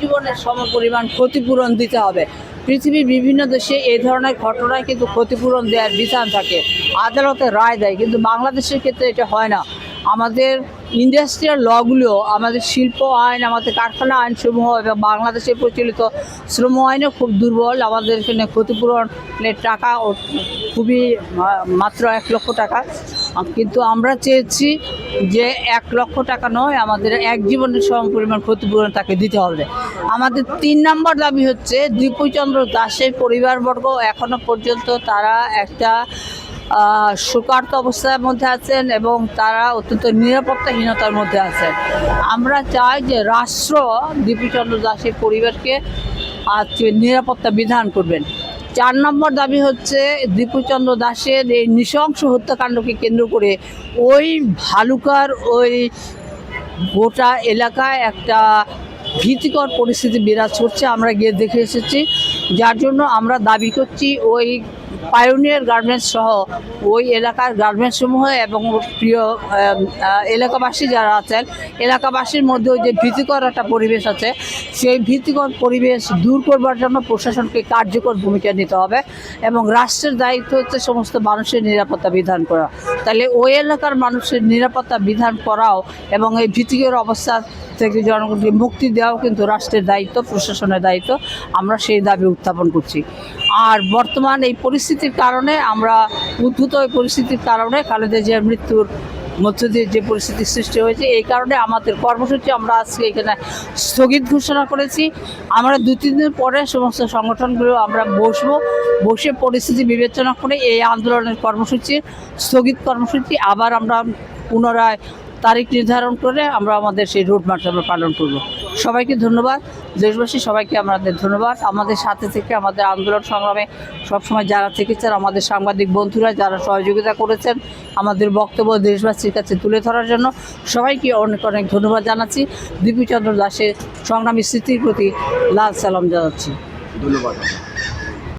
জীবনের সম পরিমাণ ক্ষতিপূরণ দিতে হবে। পৃথিবীর বিভিন্ন দেশে এই ধরনের ঘটনায় কিন্তু ক্ষতিপূরণ দেওয়ার বিধান থাকে। আদালতে রায় দেয়, কিন্তু বাংলাদেশের ক্ষেত্রে এটা হয় না। আমাদের ইন্ডাস্ট্রিয়াল লগুলো আমাদের শিল্প আইন, আমাদের কারখানা আইন আইনসমূহ এবং বাংলাদেশে প্রচলিত শ্রম আইনও খুব দুর্বল। আমাদের এখানে ক্ষতিপূরণের টাকা খুবই মাত্র এক লক্ষ টাকা। কিন্তু আমরা চেয়েছি যে এক লক্ষ টাকা নয়, আমাদের এক জীবনের সম পরিমাণ ক্ষতিপূরণ তাকে দিতে হবে। আমাদের তিন নম্বর দাবি হচ্ছে দীপুচন্দ্র দাসের পরিবারবর্গ এখনও পর্যন্ত তারা একটা শোকার্ত অবস্থার মধ্যে আছেন এবং তারা অত্যন্ত নিরাপত্তাহীনতার মধ্যে আছেন। আমরা চাই যে রাষ্ট্র দীপুচন্দ্র দাসের পরিবারকে আজকে নিরাপত্তা বিধান করবেন। চার নম্বর দাবি হচ্ছে দীপুচন্দ্র দাসের এই নৃশংস হত্যাকাণ্ডকে কেন্দ্র করে ওই ভালুকার ওই গোটা এলাকায় একটা ভীতিকর পরিস্থিতি বিরাজ করছে। আমরা গিয়ে দেখে এসেছি। যার জন্য আমরা দাবি করছি ওই পায়োনিয়ার গার্মেন্টস সহ ওই এলাকার গার্মেন্টস সমূহ এবং প্রিয় এলাকাবাসী যারা আছেন, এলাকাবাসীর মধ্যে ওই যে ভীতিকর একটা পরিবেশ আছে, সেই ভীতিকর পরিবেশ দূর করবার জন্য প্রশাসনকে কার্যকর ভূমিকা নিতে হবে এবং রাষ্ট্রের দায়িত্ব হচ্ছে সমস্ত মানুষের নিরাপত্তা বিধান করা। তাহলে ওই এলাকার মানুষের নিরাপত্তা বিধান করাও এবং এই ভীতিকর অবস্থা থেকে জনগণকে মুক্তি দেওয়াও কিন্তু রাষ্ট্রের দায়িত্ব, প্রশাসনের দায়িত্ব। আমরা সেই দাবি উত্থাপন করছি। আর বর্তমান এই পরিস্থিতির কারণে আমরা উদ্ভূত এই পরিস্থিতির কারণে খালেদা জিয়ার মৃত্যুর মধ্য দিয়ে যে পরিস্থিতির সৃষ্টি হয়েছে, এই কারণে আমাদের কর্মসূচি আমরা আজকে এখানে স্থগিত ঘোষণা করেছি। আমরা দু তিন দিন পরে সমস্ত সংগঠনগুলো আমরা বসবো। বসে পরিস্থিতি বিবেচনা করে এই আন্দোলনের কর্মসূচি, স্থগিত কর্মসূচি আবার আমরা পুনরায় তারিখ নির্ধারণ করে আমরা আমাদের সেই রুট মার্চ আমরা পালন করব। সবাইকে ধন্যবাদ। দেশবাসী, সবাইকে আমাদের ধন্যবাদ। আমাদের সাথে থেকে, আমাদের আন্দোলন সংগ্রামে সবসময় যারা থেকেছেন, আমাদের সাংবাদিক বন্ধুরা যারা সহযোগিতা করেছেন, আমাদের বক্তব্য দেশবাসীর কাছে তুলে ধরার জন্য সবাইকে অনেক অনেক ধন্যবাদ জানাচ্ছি। দীপুচন্দ্র দাসের সংগ্রামী স্মৃতির প্রতি লাল সালাম জানাচ্ছি। ধন্যবাদ।